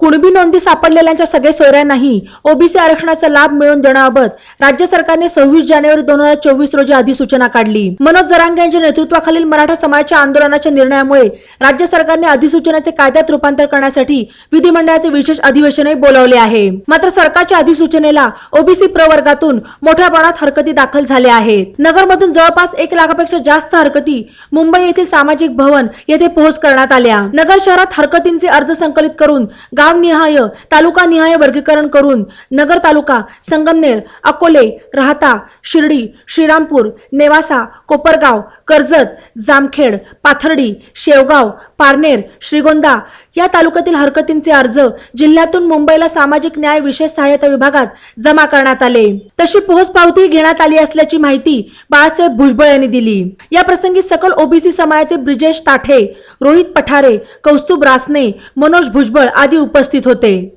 कुणबी नोंदी सापडलेल्यांच्या सगळे सोयऱ्यांनाही ओबीसी आरक्षणाचा लाभ मिळवून देण्याबाबत राज्य सरकारने सव्वीस जानेवारी दोन हजार चोवीस रोजी अधिसूचना काढली. मनोज जरांगे यांच्या नेतृत्वाखालील मराठा समाजाच्या आंदोलनाच्या निर्णयामुळे राज्य सरकारने अधिसूचनेचे कायद्यात रूपांतर करण्यासाठी विधिमंडळाचे विशेष अधिवेशनही बोलावले आहे. मात्र सरकारच्या अधिसूचनेला ओबीसी प्रवर्गातून मोठ्या प्रमाणात हरकती दाखल झाल्या आहेत. नगरमधून जवळपास एक लाखापेक्षा जास्त हरकती मुंबई येथील सामाजिक भवन येथे पोहोच करण्यात आल्या. नगर शहरात हरकतींचे अर्ज संकलित करून गाव गावनिहाय तालुकानिहाय वर्गीकरण करून नगर तालुका संगमनेर अकोले राहता शिर्डी श्रीरामपूर नेवासा कोपरगाव कर्जत जामखेड पाथर्डी शेवगाव पारनेर श्रीगोंदा या तालुक्यातील हरकतींचे अर्ज जिल्ह्यातून मुंबईला सामाजिक न्याय विशेष सहाय्यता विभागात जमा करण्यात आले. तशी पोहोचपावती घेण्यात आली असल्याची माहिती बाळासाहेब भुजबळ यांनी दिली. या प्रसंगी सकल ओबीसी समाजाचे ब्रिजेश ताठे रोहित पठारे कौस्तुभ रासने मनोज भुजबळ आदी उपस्थित होते.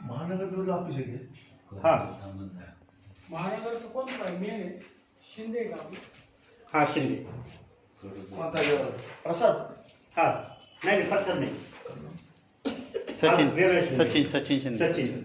महानगर ऑफिस आहे. हा. महानगरचं कोण मेन आहे. शिंदे का हा शिंदे. प्रसाद? हा. नाही नाही, फरसाद नाही. सचिन. शिंदे. सचिन सचिन शिंदे. सचिन.